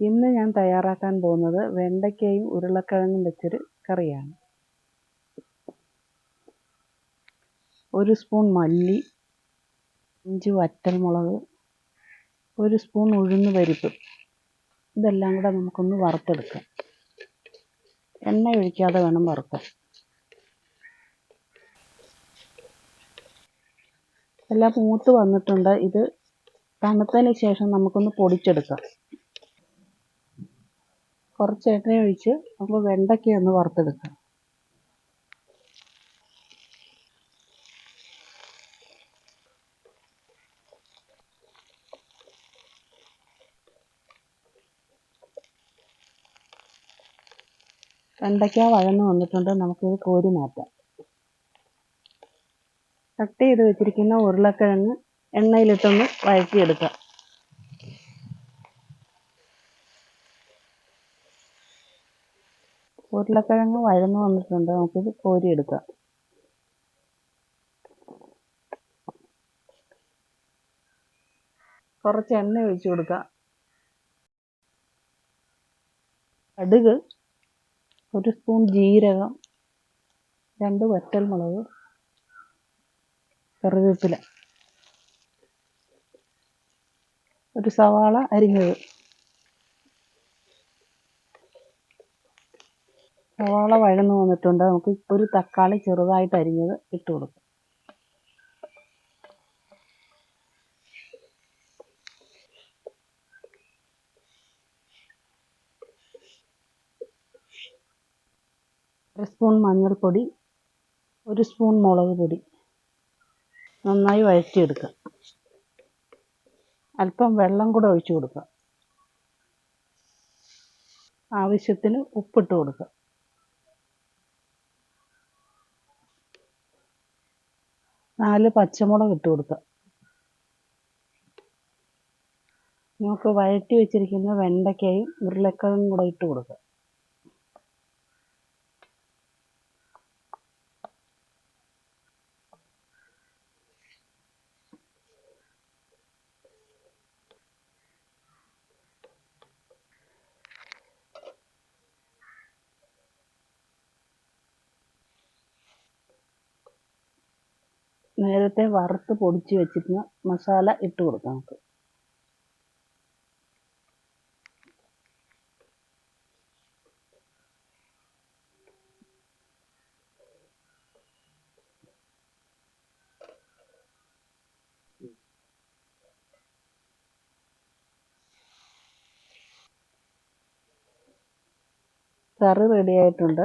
ഇന്ന് ഞാൻ തയ്യാറാക്കാൻ പോകുന്നത് വെണ്ടയ്ക്കയും ഉരുളക്കിഴങ്ങും വെച്ചൊരു കറിയാണ്. ഒരു സ്പൂൺ മല്ലി അഞ്ച് വറ്റൽമുളക് ഒരു സ്പൂൺ ഉഴുന്ന് പരിപ്പ്. ഇതെല്ലാം കൂടെ നമുക്കൊന്ന് വറുത്തെടുക്കാം. എണ്ണ ഒഴിക്കാതെ വേണം വറുക്കാൻ. എല്ലാം മൂത്ത് വന്നിട്ടുണ്ട്. ഇത് തണുത്തതിന് ശേഷം നമുക്കൊന്ന് പൊടിച്ചെടുക്കാം. കുറച്ച് എണ്ണ ഒഴിച്ച് നമുക്ക് വെണ്ടയ്ക്ക ഒന്ന് വറുത്തെടുക്കാം. വെണ്ടയ്ക്ക വഴന്ന് വന്നിട്ടുണ്ട്. നമുക്കിത് കോരി മാറ്റാം. കട്ട് ചെയ്ത് വെച്ചിരിക്കുന്ന ഉരുളക്കിഴങ്ങ് എണ്ണയിലിട്ടൊന്ന് വഴറ്റിയെടുക്കാം. ഉരുളക്കിഴങ്ങ് വഴന്ന് വന്നിട്ടുണ്ട്. നമുക്കിത് കോരിയെടുക്കാം. കുറച്ച് എണ്ണ ഒഴിച്ചു കൊടുക്കാം. കടുക് ഒരു സ്പൂൺ ജീരകം രണ്ട് വറ്റൽമുളക് കറിവേപ്പില. ഒരു സവാള അരിഞ്ഞത്. സവാള വഴന്നു വന്നിട്ടുണ്ട്. നമുക്ക് ഒരു തക്കാളി ചെറുതായിട്ട് അരിഞ്ഞത് ഇട്ട് കൊടുക്കാം. ഒരു സ്പൂൺ മഞ്ഞൾപ്പൊടി ഒരു സ്പൂൺ മുളക് പൊടി. നന്നായി വഴറ്റിയെടുക്കുക അല്പം വെള്ളം കൂടെ ഒഴിച്ചു കൊടുക്കുക ആവശ്യത്തിന് ഉപ്പിട്ട് കൊടുക്കുക നാല് പച്ചമുളക് ഇട്ട് കൊടുക്കുക നമുക്ക് വഴറ്റി വെച്ചിരിക്കുന്ന വെണ്ടയ്ക്കയും ഉരുളക്കിഴങ്ങും കൂടെ ഇട്ട് കൊടുക്കുക നേരത്തെ വറുത്ത് പൊടിച്ച് വെച്ചിരുന്ന മസാല ഇട്ട് കൊടുക്കാം നമുക്ക്. കറി റെഡി ആയിട്ടുണ്ട്.